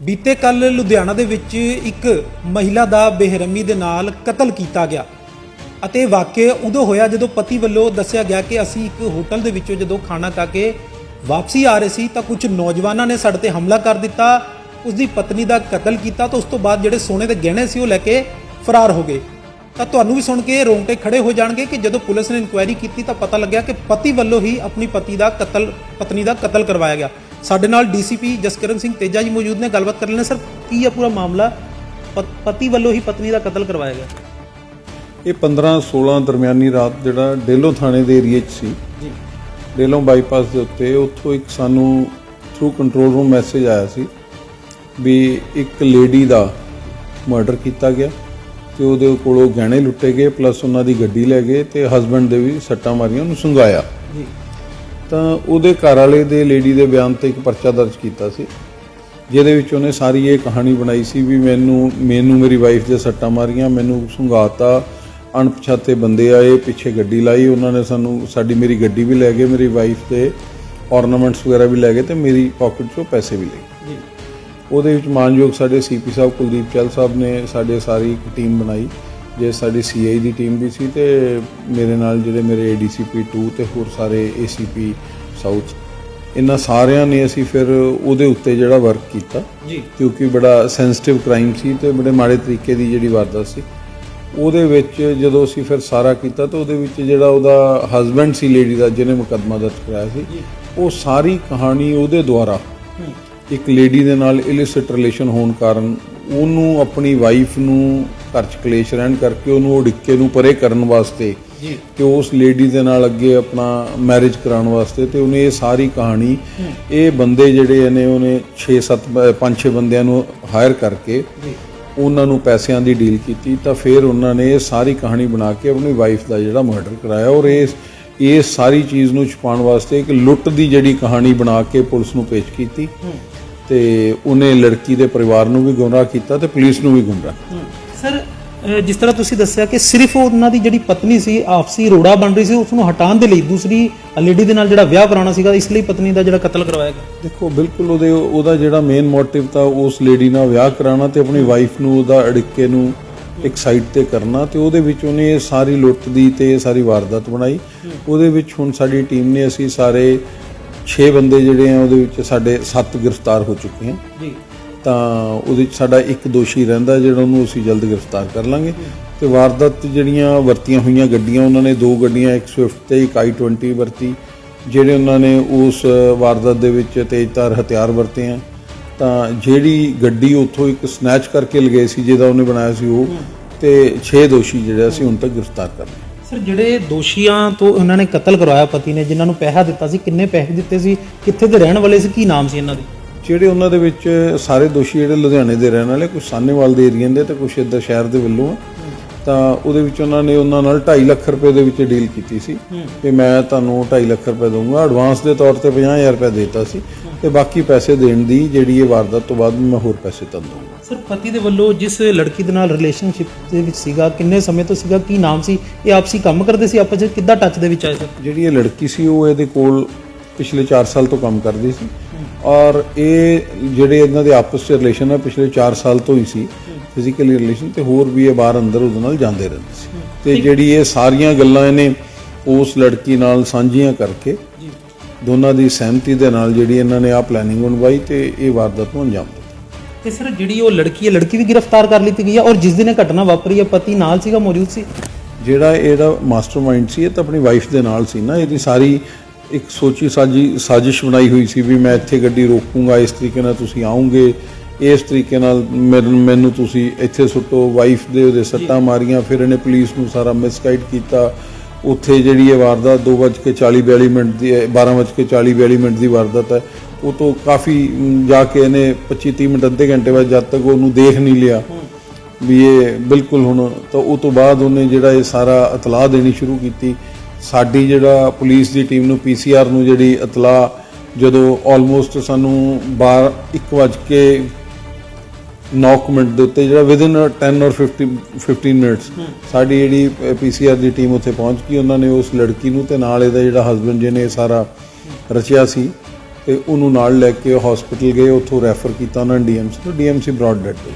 ਬੀਤੇ ਕੱਲ ਲੁਧਿਆਣਾ ਦੇ ਵਿੱਚ ਇੱਕ ਮਹਿਲਾ ਦਾ ਬੇਰਹਿਮੀ ਦੇ ਨਾਲ ਕਤਲ ਕੀਤਾ ਗਿਆ ਅਤੇ ਵਾਕਿਆ ਉਦੋਂ ਹੋਇਆ ਜਦੋਂ ਪਤੀ ਵੱਲੋਂ ਦੱਸਿਆ ਗਿਆ ਕਿ ਅਸੀਂ ਇੱਕ ਹੋਟਲ ਦੇ ਵਿੱਚੋਂ ਜਦੋਂ ਖਾਣਾ ਖਾ ਕੇ ਵਾਪਸੀ ਆ ਰਹੇ ਸੀ ਤਾਂ ਕੁਝ ਨੌਜਵਾਨਾਂ ਨੇ ਸਾਡੇ ਤੇ ਹਮਲਾ ਕਰ ਦਿੱਤਾ ਉਸ ਦੀ ਪਤਨੀ ਦਾ ਕਤਲ ਕੀਤਾ ਤਾਂ ਉਸ ਤੋਂ ਬਾਅਦ ਜਿਹੜੇ ਸੋਨੇ ਦੇ ਗਹਿਣੇ ਸੀ ਉਹ ਲੈ ਕੇ ਫਰਾਰ ਹੋ ਗਏ। ਤਾਂ ਤੁਹਾਨੂੰ ਵੀ ਸੁਣ ਕੇ ਰੋਂਗਟੇ ਖੜੇ ਹੋ ਜਾਣਗੇ ਕਿ ਜਦੋਂ ਪੁਲਿਸ ਨੇ ਇਨਕੁਆਇਰੀ ਕੀਤੀ ਤਾਂ ਪਤਾ ਲੱਗਿਆ ਕਿ ਪਤੀ ਵੱਲੋਂ ਹੀ ਆਪਣੀ ਪਤੀ ਦਾ ਕਤਲ, ਪਤਨੀ ਦਾ ਕਤਲ ਕਰਵਾਇਆ ਗਿਆ। ਸਾਡੇ ਨਾਲ ਡੀਸੀਪੀ ਜਸਕਰਨ ਸਿੰਘ ਤੇਜਾ ਜੀ ਮੌਜੂਦ ਨੇ ਗੱਲਬਾਤ ਕਰ ਲੈਣੇ। ਸਰ ਕੀ ਹੈ ਪੂਰਾ ਮਾਮਲਾ? ਪਤੀ ਵੱਲੋਂ ਹੀ ਪਤਨੀ ਦਾ ਕਤਲ ਕਰਵਾਇਆ ਗਿਆ। ਇਹ 15 16 ਦਰਮਿਆਨੀ ਰਾਤ ਜਿਹੜਾ ਡੇਲੋ ਥਾਣੇ ਦੇ ਏਰੀਏ 'ਚ ਸੀ। ਜੀ। ਡੇਲੋ ਬਾਈਪਾਸ ਦੇ ਉੱਤੇ ਉੱਥੋਂ ਇੱਕ ਸਾਨੂੰ ਥਰੂ ਕੰਟਰੋਲ ਰੂਮ ਮੈਸੇਜ ਆਇਆ ਸੀ ਵੀ ਇੱਕ ਲੇਡੀ ਦਾ ਮਰਡਰ ਕੀਤਾ ਗਿਆ ਤੇ ਉਹਦੇ ਕੋਲੋਂ ਗਹਿਣੇ ਲੁੱਟੇ ਗਏ ਪਲੱਸ ਉਹਨਾਂ ਦੀ ਗੱਡੀ ਲੈ ਗਏ ਤੇ ਹਸਬੰਡ ਦੇ ਵੀ ਸੱਟਾਂ ਮਾਰੀਆਂ ਉਹਨੂੰ ਸੁੰਘਾਇਆ। ਜੀ। ਤਾਂ ਉਹਦੇ ਘਰ ਵਾਲੇ ਦੇ ਲੇਡੀ ਦੇ ਬਿਆਨ ਤੇ ਇੱਕ ਪਰਚਾ ਦਰਜ ਕੀਤਾ ਸੀ ਜਿਹਦੇ ਵਿੱਚ ਉਹਨੇ ਸਾਰੀ ਇਹ ਕਹਾਣੀ ਬਣਾਈ ਸੀ ਵੀ ਮੈਨੂੰ ਮੈਨੂੰ ਮੇਰੀ ਵਾਈਫ ਦੇ ਸੱਟਾਂ ਮਾਰੀਆਂ ਮੈਨੂੰ ਸੁੰਘਾਤਾ ਅਣਪਛਾਤੇ ਬੰਦੇ ਆਏ ਪਿੱਛੇ ਗੱਡੀ ਲਾਈ ਉਹਨਾਂ ਨੇ ਸਾਨੂੰ ਸਾਡੀ ਮੇਰੀ ਗੱਡੀ ਵੀ ਲੈ ਗਏ ਮੇਰੀ ਵਾਈਫ ਦੇ ornaments ਵਗੈਰਾ ਵੀ ਲੈ ਗਏ ਤੇ ਮੇਰੀ ਪਾਕਟ 'ਚੋਂ ਪੈਸੇ ਵੀ ਲੈ ਗਏ ਜੀ। ਉਹਦੇ ਵਿੱਚ ਮਾਨਯੋਗ ਸਾਡੇ ਸੀਪੀ ਸਾਹਿਬ ਕੁਲਦੀਪ ਚਹਿਲ ਸਾਹਿਬ ਨੇ ਸਾਡੇ ਸਾਰੀ ਇੱਕ ਟੀਮ ਬਣਾਈ। ਜੇ ਸਾਡੀ ਸੀਆਈ ਦੀ ਟੀਮ ਵੀ ਸੀ ਤੇ ਮੇਰੇ ਨਾਲ ਜਿਹੜੇ ਮੇਰੇ ਏਡੀਸੀਪੀ 2 ਤੇ ਹੋਰ ਸਾਰੇ ਏਸੀਪੀ ਸਾਊਥ ਇਹਨਾਂ ਸਾਰਿਆਂ ਨੇ ਅਸੀਂ ਫਿਰ ਉਹਦੇ ਉੱਤੇ ਜਿਹੜਾ ਵਰਕ ਕੀਤਾ। ਜੀ। ਕਿਉਂਕਿ ਬੜਾ ਸੈਂਸਿਟਿਵ ਕ੍ਰਾਈਮ ਸੀ ਤੇ ਬੜੇ ਮਾੜੇ ਤਰੀਕੇ ਦੀ ਜਿਹੜੀ ਵਾਰਦਾਤ ਸੀ। ਉਹਦੇ ਵਿੱਚ ਜਦੋਂ ਅਸੀਂ ਫਿਰ ਸਾਰਾ ਕੀਤਾ ਤਾਂ ਉਹਦੇ ਵਿੱਚ ਜਿਹੜਾ ਉਹਦਾ ਹਸਬੰਡ ਸੀ ਲੇਡੀ ਦਾ ਜਿਹਨੇ ਮੁਕੱਦਮਾ ਦਰਜ ਕਰਾਇਆ ਸੀ ਉਹ ਸਾਰੀ ਕਹਾਣੀ ਉਹਦੇ ਦੁਆਰਾ ਇੱਕ ਲੇਡੀ ਦੇ ਨਾਲ ਇਲਿਸਿਟ ਰਿਲੇਸ਼ਨ ਹੋਣ ਕਾਰਨ ਉਹਨੂੰ ਆਪਣੀ ਵਾਈਫ ਨੂੰ ਘਰ ਚ ਕਲੇਸ਼ ਰਹਿਣ ਕਰਕੇ ਉਹਨੂੰ ਉਹ ਡਿੱਕੇ ਨੂੰ ਪਰੇ ਕਰਨ ਵਾਸਤੇ ਜੀ। ਕਿ ਉਸ ਲੇਡੀ ਦੇ ਨਾਲ ਅੱਗੇ ਆਪਣਾ ਮੈਰਿਜ ਕਰਾਉਣ ਵਾਸਤੇ ਤੇ ਉਹਨੇ ਇਹ ਸਾਰੀ ਕਹਾਣੀ ਇਹ ਬੰਦੇ ਜਿਹੜੇ ਨੇ ਉਹਨੇ 6-7 5-6 ਬੰਦਿਆਂ ਨੂੰ ਹਾਇਰ ਕਰਕੇ ਉਹਨਾਂ ਨੂੰ ਪੈਸਿਆਂ ਦੀ ਡੀਲ ਕੀਤੀ ਤਾਂ ਫਿਰ ਉਹਨਾਂ ਨੇ ਇਹ ਸਾਰੀ ਕਹਾਣੀ ਬਣਾ ਕੇ ਆਪਣੀ ਵਾਈਫ ਦਾ ਜਿਹੜਾ ਮਰਡਰ ਕਰਾਇਆ ਔਰ ਇਸ ਇਹ ਸਾਰੀ ਚੀਜ਼ ਨੂੰ ਛੁਪਾਉਣ ਵਾਸਤੇ ਇੱਕ ਲੁੱਟ ਦੀ ਜਿਹੜੀ ਕਹਾਣੀ ਬਣਾ ਕੇ ਪੁਲਿਸ ਨੂੰ ਪੇਸ਼ ਕੀਤੀ ਤੇ ਉਹਨੇ ਲੜਕੀ ਦੇ ਪਰਿਵਾਰ ਨੂੰ ਵੀ ਗੁੰਮਰਾਹ ਕੀਤਾ ਤੇ ਪੁਲਿਸ ਨੂੰ ਵੀ ਗੁੰਮਰਾਹ। ਸਰ ਜਿਸ ਤਰ੍ਹਾਂ ਤੁਸੀਂ ਦੱਸਿਆ ਕਿ ਸਿਰਫ ਉਹਨਾਂ ਦੀ ਜਿਹੜੀ ਪਤਨੀ ਸੀ ਆਪਸੀ ਰੋੜਾ ਬਣ ਰਹੀ ਸੀ ਉਸ ਨੂੰ ਹਟਾਉਣ ਦੇ ਲਈ ਦੂਸਰੀ ਲੇਡੀ ਦੇ ਨਾਲ ਜਿਹੜਾ ਵਿਆਹ ਕਰਾਉਣਾ ਸੀਗਾ ਇਸ ਲਈ ਪਤਨੀ ਦਾ ਜਿਹੜਾ ਕਤਲ ਕਰਵਾਇਆ ਗਿਆ। ਦੇਖੋ ਬਿਲਕੁਲ ਉਹਦੇ ਉਹਦਾ ਜਿਹੜਾ ਮੇਨ ਮੋਟਿਵ ਤਾਂ ਉਸ ਲੇਡੀ ਨਾਲ ਵਿਆਹ ਕਰਾਉਣਾ ਤੇ ਆਪਣੀ ਵਾਈਫ ਨੂੰ ਉਹਦਾ ਅੜਿੱਕੇ ਨੂੰ ਇੱਕ ਸਾਈਡ ਤੇ ਕਰਨਾ ਤੇ ਉਹਦੇ ਵਿੱਚ ਉਹਨੇ ਇਹ ਸਾਰੀ ਲੁੱਟ ਦੀ ਤੇ ਸਾਰੀ ਵਾਰਦਾਤ ਬਣਾਈ। ਉਹਦੇ ਵਿੱਚ ਹੁਣ ਸਾਡੀ ਟੀਮ ਨੇ ਅਸੀਂ ਸਾਰੇ 6 ਬੰਦੇ ਜਿਹੜੇ ਆ ਉਹਦੇ ਵਿੱਚ ਸਾਡੇ 7 ਗ੍ਰਿਫਤਾਰ ਹੋ ਚੁੱਕੇ ਹਾਂ ਜੀ। ਤਾਂ ਉਹਦੇ ਵਿੱਚ ਸਾਡਾ ਇੱਕ ਦੋਸ਼ੀ ਰਹਿੰਦਾ ਜਿਹੜਾ ਉਹਨੂੰ ਅਸੀਂ ਜਲਦ ਗ੍ਰਿਫਤਾਰ ਕਰ ਲਾਂਗੇ। ਤੇ ਵਾਰਦਾਤ ਜਿਹੜੀਆਂ ਵਰਤੀਆਂ ਹੋਈਆਂ ਗੱਡੀਆਂ ਉਹਨਾਂ ਨੇ ਦੋ ਗੱਡੀਆਂ ਇੱਕ ਸਵਿਫਟ ਤੇ ਇੱਕ i20 ਵਰਤੀ। ਜਿਹੜੇ ਉਹਨਾਂ ਨੇ ਉਸ ਵਾਰਦਾਤ ਦੇ ਵਿੱਚ ਤੇਜ਼ਧਾਰ ਹਥਿਆਰ ਵਰਤੇ ਆ। ਤਾਂ ਜਿਹੜੀ ਗੱਡੀ ਉੱਥੋਂ ਇੱਕ ਸਨੈਚ ਕਰਕੇ ਲਗਾਈ ਸੀ ਜਿਹਦਾ ਉਹਨੇ ਬਣਾਇਆ ਸੀ ਉਹ ਤੇ 6 ਦੋਸ਼ੀ ਜਿਹੜੇ ਅਸੀਂ ਹੁਣ ਤੱਕ ਗ੍ਰਿਫਤਾਰ ਕਰ ਲਏ। ਸਰ ਜਿਹੜੇ ਦੋਸ਼ੀਆਂ ਤੋਂ ਉਹਨਾਂ ਨੇ ਕਤਲ ਕਰਵਾਇਆ ਪਤੀ ਨੇ ਜਿਨ੍ਹਾਂ ਨੂੰ ਪੈਸਾ ਦਿੱਤਾ ਸੀ ਕਿੰਨੇ ਪੈਸੇ ਦਿੱਤੇ ਸੀ ਕਿੱਥੇ ਦੇ ਰਹਿਣ ਵਾਲੇ ਸੀ ਕੀ ਨਾਮ ਸੀ ਇਹਨਾਂ ਦੇ? ਜਿਹੜੇ ਉਹਨਾਂ ਦੇ ਵਿੱਚ ਸਾਰੇ ਦੋਸ਼ੀ ਜਿਹੜੇ ਲੁਧਿਆਣੇ ਦੇ ਰਹਿਣ ਵਾਲੇ ਕੁਝ ਸਾਹਨੇਵਾਲ ਦੇ ਏਰੀਏ ਦੇ ਤੇ ਕੁਝ ਇੱਧਰ ਸ਼ਹਿਰ ਦੇ ਵੱਲੋਂ ਆ ਤਾਂ ਉਹਦੇ ਵਿੱਚ ਉਹਨਾਂ ਨੇ ਉਹਨਾਂ ਨਾਲ 2.5 ਲੱਖ ਰੁਪਏ ਦੇ ਵਿੱਚ ਡੀਲ ਕੀਤੀ ਸੀ ਕਿ ਮੈਂ ਤੁਹਾਨੂੰ 2.5 ਲੱਖ ਰੁਪਏ ਦਊਂਗਾ ਐਡਵਾਂਸ ਦੇ ਤੌਰ ਤੇ 50000 ਰੁਪਏ ਦੇਤਾ ਸੀ। ਤੇ ਬਾਕੀ ਪੈਸੇ ਦੇਣ ਦੀ ਜਿਹੜੀ ਇਹ ਵਾਰਦਾਤ ਤੋਂ ਬਾਅਦ ਮੈਂ ਹੋਰ ਪੈਸੇ ਤਾਂ ਦਊਂਗਾ। ਸਰ ਪਤੀ ਦੇ ਵੱਲੋਂ ਜਿਸ ਲੜਕੀ ਦੇ ਨਾਲ ਰਿਲੇਸ਼ਨਸ਼ਿਪ ਦੇ ਵਿੱਚ ਸੀਗਾ ਕਿੰਨੇ ਸਮੇਂ ਤੋਂ ਸੀਗਾ ਕੀ ਨਾਮ ਸੀ? ਇਹ ਆਪਸੀ ਕੰਮ ਕਰਦੇ ਸੀ ਆਪਸ ਵਿੱਚ? ਕਿੱਦਾਂ ਟੱਚ ਦੇ ਵਿੱਚ ਆਏ ਸਰ? ਜਿਹੜੀ ਇਹ ਲੜਕੀ ਸੀ ਉਹ ਇਹਦੇ ਕੋਲ ਪਿਛਲੇ 4 ਸਾਲ ਤੋਂ ਕੰਮ ਕਰਦੀ ਸੀ। ਔਰ ਇਹ ਜਿਹੜੇ ਇਹਨਾਂ ਦੇ ਆਪਸ ਵਿੱਚ ਰਿਲੇਸ਼ਨ ਹੈ ਪਿਛਲੇ 4 ਸਾਲ ਤੋਂ ਹੀ ਸੀ ਫਿਜ਼ੀਕਲੀ ਰਿਲੇਸ਼ਨ ਤੇ ਹੋਰ ਵੀ ਇਹ ਬਾਹਰ ਅੰਦਰ ਉਹਦੇ ਨਾਲ ਜਾਂਦੇ ਰਹਿੰਦੇ ਸੀ। ਤੇ ਜਿਹੜੀ ਇਹ ਸਾਰੀਆਂ ਗੱਲਾਂ ਇਹਨੇ ਉਸ ਲੜਕੀ ਨਾਲ ਸਾਂਝੀਆਂ ਕਰਕੇ ਜੀ। ਦੋਨਾਂ ਦੀ ਸਹਿਮਤੀ ਦੇ ਨਾਲ ਜਿਹੜੀ ਇਹਨਾਂ ਨੇ ਆ ਪਲੈਨਿੰਗ ਬਣਵਾਈ ਤੇ ਇਹ ਵਾਰਦਾਤ ਨੂੰ ਅੰਜਾਮ ਦਿੱਤਾ। ਤੇ ਸਰ ਜਿਹੜੀ ਉਹ ਲੜਕੀ ਹੈ ਲੜਕੀ ਵੀ ਗ੍ਰਿਫਤਾਰ ਕਰ ਲਈ ਗਈ ਹੈ ਔਰ ਜਿਸ ਦਿਨ ਇਹ ਘਟਨਾ ਵਾਪਰੀ ਹੈ ਪਤੀ ਨਾਲ ਸੀਗਾ ਮੌਜੂਦ ਸੀ? ਜਿਹੜਾ ਇਹਦਾ ਮਾਸਟਰਮਾਈਂਡ ਸੀ ਇਹ ਤਾਂ ਆਪਣੀ ਵਾਈਫ ਦੇ ਨਾਲ ਸੀ ਨਾ ਇਹਦੀ ਸਾਰੀ ਇੱਕ ਸੋਚੀ ਸਾਜੀ ਸਾਜ਼ਿਸ਼ ਬਣਾਈ ਹੋਈ ਸੀ ਵੀ ਮੈਂ ਇੱਥੇ ਗੱਡੀ ਰੋਕੂੰਗਾ ਇਸ ਤਰੀਕੇ ਨਾਲ ਤੁਸੀਂ ਆਉਂਗੇ ਇਸ ਤਰੀਕੇ ਨਾਲ ਮੈਨੂੰ ਤੁਸੀਂ ਇੱਥੇ ਸੁੱਟੋ ਵਾਈਫ ਦੇ ਉਹਦੇ ਸੱਟਾਂ ਮਾਰੀਆਂ ਫਿਰ ਇਹਨੇ ਪੁਲਿਸ ਨੂੰ ਸਾਰਾ ਮਿਸਗਾਈਡ ਕੀਤਾ ਉੱਥੇ ਜਿਹੜੀ ਇਹ ਵਾਰਦਾਤ 2:40 42 ਮਿੰਟ ਦੀ 12:40 42 ਮਿੰਟ ਦੀ ਵਾਰਦਾਤ ਹੈ, ਉਹ ਤੋਂ ਕਾਫੀ ਜਾ ਕੇ ਇਹਨੇ 25 30 ਮਿੰਟ, ਅੱਧੇ ਘੰਟੇ ਬਾਅਦ ਜਦ ਤੱਕ ਉਹਨੂੰ ਦੇਖ ਨਹੀਂ ਲਿਆ ਵੀ ਇਹ ਬਿਲਕੁਲ ਹੁਣ, ਤਾਂ ਉਹ ਤੋਂ ਬਾਅਦ ਉਹਨੇ ਜਿਹੜਾ ਇਹ ਸਾਰਾ ਇਤਲਾਹ ਦੇਣੀ ਸ਼ੁਰੂ ਕੀਤੀ। ਸਾਡੀ ਜਿਹੜਾ ਪੁਲਿਸ ਦੀ ਟੀਮ ਨੂੰ ਪੀਸੀਆਰ ਨੂੰ ਜਿਹੜੀ ਇਤਲਾਹ ਜਦੋਂ ਆਲਮੋਸਟ ਸਾਨੂੰ 12 1 ਵਜ ਕੇ 9 ਮਿੰਟ ਦੇ ਉੱਤੇ ਜਿਹੜਾ ਵਿਦਿਨ 10 ਔਰ 15 15 ਮਿੰਟਸ ਸਾਡੀ ਜਿਹੜੀ ਪੀਸੀਆਰ ਦੀ ਟੀਮ ਉੱਥੇ ਪਹੁੰਚ ਗਈ ਉਹਨਾਂ ਨੇ ਉਸ ਲੜਕੀ ਨੂੰ ਤੇ ਨਾਲ ਇਹਦਾ ਜਿਹੜਾ ਹਸਬੰਡ ਜਿਹਨੇ ਇਹ ਸਾਰਾ ਰਚਿਆ ਸੀ ਤੇ ਉਹਨੂੰ ਨਾਲ ਲੈ ਕੇ ਹਸਪੀਟਲ ਗਏ ਉੱਥੋਂ ਰੈਫਰ ਕੀਤਾ ਉਹਨਾਂ ਡੀਐਮਸੀ ਤੋਂ DMC brought dead.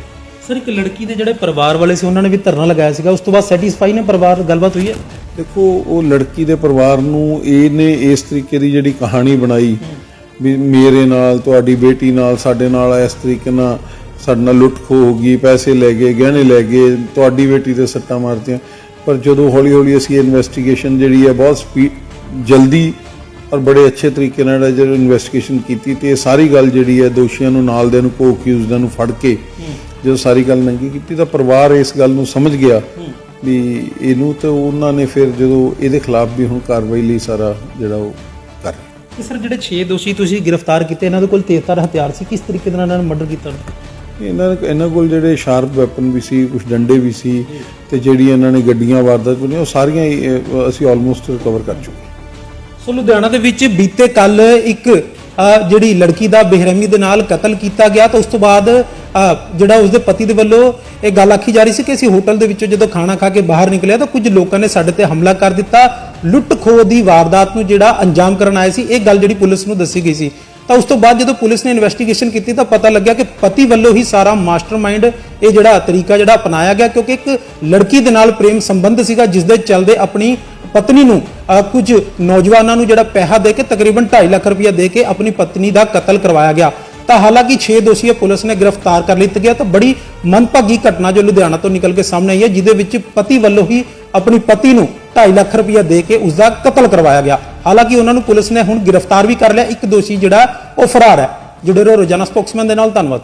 Sir ਇੱਕ ਲੜਕੀ ਦੇ ਜਿਹੜੇ ਪਰਿਵਾਰ ਵਾਲੇ ਸੀ ਉਹਨਾਂ ਨੇ ਵੀ ਧਰਨਾ ਲਗਾਇਆ ਸੀਗਾ ਉਸ ਤੋਂ ਬਾਅਦ ਸੈਟੀਸਫਾਈ ਨੇ ਪਰਿਵਾਰ ਗੱਲਬਾਤ ਹੋਈ ਹੈ? ਦੇਖੋ ਉਹ ਲੜਕੀ ਦੇ ਪਰਿਵਾਰ ਨੂੰ ਇਹਨੇ ਇਸ ਤਰੀਕੇ ਦੀ ਜਿਹੜੀ ਕਹਾਣੀ ਬਣਾਈ ਵੀ ਮੇਰੇ ਨਾਲ ਤੁਹਾਡੀ ਬੇਟੀ ਨਾਲ ਸਾਡੇ ਨਾਲ ਇਸ ਤਰੀਕੇ ਨਾਲ ਸਾਡੇ ਨਾਲ ਲੁੱਟ ਖੋ ਹੋ ਗਈ, ਪੈਸੇ ਲੈ ਗਏ, ਗਹਿਣੇ ਲੈ ਗਏ, ਤੁਹਾਡੀ ਬੇਟੀ ਤੇ ਸੱਟਾਂ ਮਾਰਤੀਆਂ। ਪਰ ਜਦੋਂ ਹੌਲੀ ਹੌਲੀ ਅਸੀਂ ਇਨਵੈਸਟੀਗੇਸ਼ਨ ਜਿਹੜੀ ਹੈ ਬਹੁਤ ਸਪੀਡ ਜਲਦੀ ਔਰ ਬੜੇ ਅੱਛੇ ਤਰੀਕੇ ਨਾਲ ਜਦੋਂ ਇਨਵੈਸਟੀਗੇਸ਼ਨ ਕੀਤੀ ਤੇ ਇਹ ਸਾਰੀ ਗੱਲ ਜਿਹੜੀ ਹੈ ਦੋਸ਼ੀਆਂ ਨੂੰ ਨਾਲ ਦੇ ਨੂੰ ਕੋ ਅਕਿਊਜ਼ਡਾਂ ਨੂੰ ਫੜ ਕੇ ਜਦੋਂ ਸਾਰੀ ਗੱਲ ਨੰਗੀ ਕੀਤੀ ਤਾਂ ਪਰਿਵਾਰ ਇਸ ਗੱਲ ਨੂੰ ਸਮਝ ਗਿਆ ਵੀ ਇਹਨੂੰ ਤੇ ਉਹਨਾਂ ਨੇ ਫਿਰ ਜਦੋਂ ਇਹਦੇ ਖਿਲਾਫ ਵੀ ਹੁਣ ਕਾਰਵਾਈ ਲਈ ਸਾਰਾ ਜਿਹੜਾ ਉਹ ਕਰ ਸਰ, ਜਿਹੜੇ 6 ਦੋਸ਼ੀ ਤੁਸੀਂ ਗ੍ਰਿਫਤਾਰ ਕੀਤੇ, ਇਹਨਾਂ ਦੇ ਕੋਲ ਤੇਜ਼ਧਾਰ ਹਥਿਆਰ ਸੀ, ਕਿਸ ਤਰੀਕੇ ਨਾਲ ਇਹਨਾਂ ਨੇ ਮਰਡਰ ਕੀਤਾ? ਇਹਨਾਂ ਇਹਨਾਂ ਕੋਲ ਜਿਹੜੇ ਸ਼ਾਰਪ ਵੈਪਨ ਵੀ ਸੀ ਕੁਝ ਡੰਡੇ ਵੀ ਸੀ, ਤੇ ਜਿਹੜੀ ਇਹਨਾਂ ਨੇ ਗੱਡੀਆਂ ਵਾਰਦਾਤ ਬਣੀਆਂ ਉਹ ਸਾਰੀਆਂ ਅਸੀਂ ਆਲਮੋਸਟ ਰਿਕਵਰ ਕਰ ਚੁੱਕੇ ਸੋ ਲੁਧਿਆਣਾ ਦੇ ਵਿੱਚ ਬੀਤੇ ਕੱਲ ਇੱਕ ਜਿਹੜੀ ਲੜਕੀ ਦਾ ਬੇਰਹਿਮੀ ਦੇ ਨਾਲ ਕਤਲ ਕੀਤਾ ਗਿਆ ਤਾਂ ਉਸ ਤੋਂ ਬਾਅਦ ਜਿਹੜਾ ਉਸਦੇ ਪਤੀ ਦੇ ਵੱਲੋਂ ਇਹ ਗੱਲ ਆਖੀ ਜਾ ਰਹੀ ਸੀ ਕਿ ਅਸੀਂ ਹੋਟਲ ਦੇ ਵਿੱਚੋਂ ਜਦੋਂ ਖਾਣਾ ਖਾ ਕੇ ਬਾਹਰ ਨਿਕਲਿਆ ਤਾਂ ਕੁਝ ਲੋਕਾਂ ਨੇ ਸਾਡੇ ਤੇ ਹਮਲਾ ਕਰ ਦਿੱਤਾ। ਲੁੱਟ ਖੋਹ ਦੀ ਵਾਰਦਾਤ ਨੂੰ ਜਿਹੜਾ ਅੰਜਾਮ ਕਰਨ ਆਏ ਸੀ, ਇਹ ਗੱਲ ਜਿਹੜੀ ਪੁਲਿਸ ਨੂੰ ਦੱਸੀ ਗਈ ਸੀ। ਤਾਂ ਉਸ ਤੋਂ ਬਾਅਦ ਜਦੋਂ ਪੁਲਿਸ ਨੇ ਇਨਵੈਸਟੀਗੇਸ਼ਨ ਕੀਤੀ ਤਾਂ ਪਤਾ ਲੱਗਿਆ ਕਿ ਪਤੀ ਵੱਲੋਂ ਹੀ ਸਾਰਾ ਮਾਸਟਰਮਾਈਂਡ ਇਹ ਜਿਹੜਾ ਤਰੀਕਾ ਜਿਹੜਾ ਅਪਣਾਇਆ ਗਿਆ, ਕਿਉਂਕਿ ਇੱਕ ਲੜਕੀ ਦੇ ਨਾਲ ਪ੍ਰੇਮ ਸੰਬੰਧ ਸੀਗਾ, ਜਿਸ ਦੇ ਚੱਲਦੇ ਆਪਣੀ ਪਤਨੀ ਨੂੰ ਕੁਝ ਨੌਜਵਾਨਾਂ ਨੂੰ ਜਿਹੜਾ ਪੈਸਾ ਦੇ ਕੇ ਤਕਰੀਬਨ 2.5 ਲੱਖ ਰੁਪਇਆ ਦੇ ਕੇ ਆਪਣੀ ਪਤਨੀ ਦਾ ਕਤਲ ਕਰਵਾਇਆ ਗਿਆ। ਤਾਂ ਹਾਲਾਂਕਿ 6 ਦੋਸ਼ੀਏ ਪੁਲਿਸ ਨੇ ਗ੍ਰਿਫਤਾਰ ਕਰ ਲਿੱਤੇ ਗਿਆ, ਤਾਂ ਬੜੀ ਮਨਭਾਗੀ ਘਟਨਾ ਜੋ ਲੁਧਿਆਣਾ ਤੋਂ ਨਿਕਲ ਕੇ ਸਾਹਮਣੇ ਆਈ ਹੈ, ਜਿਹਦੇ ਵਿੱਚ ਪਤੀ ਵੱਲੋਂ ਹੀ ਆਪਣੀ ਪਤੀ ਨੂੰ 2.5 ਲੱਖ ਰੁਪਇਆ ਦੇ ਕੇ ਉਸ ਦਾ ਕਤਲ ਕਰਵਾਇਆ ਗਿਆ। ਹਾਲਾਂਕਿ ਉਹਨਾਂ ਨੂੰ ਪੁਲਿਸ ਨੇ ਹੁਣ ਗ੍ਰਿਫਤਾਰ ਵੀ ਕਰ ਲਿਆ। ਇੱਕ ਦੋਸ਼ੀ ਜਿਹੜਾ ਉਹ ਫਰਾਰ ਹੈ। ਜੁੜੇ ਰਹੋ ਰੋਜ਼ਾਨਾ ਸਪੋਕਸਮੈਨ ਦੇ ਨਾਲ। ਧੰਨਵਾਦ।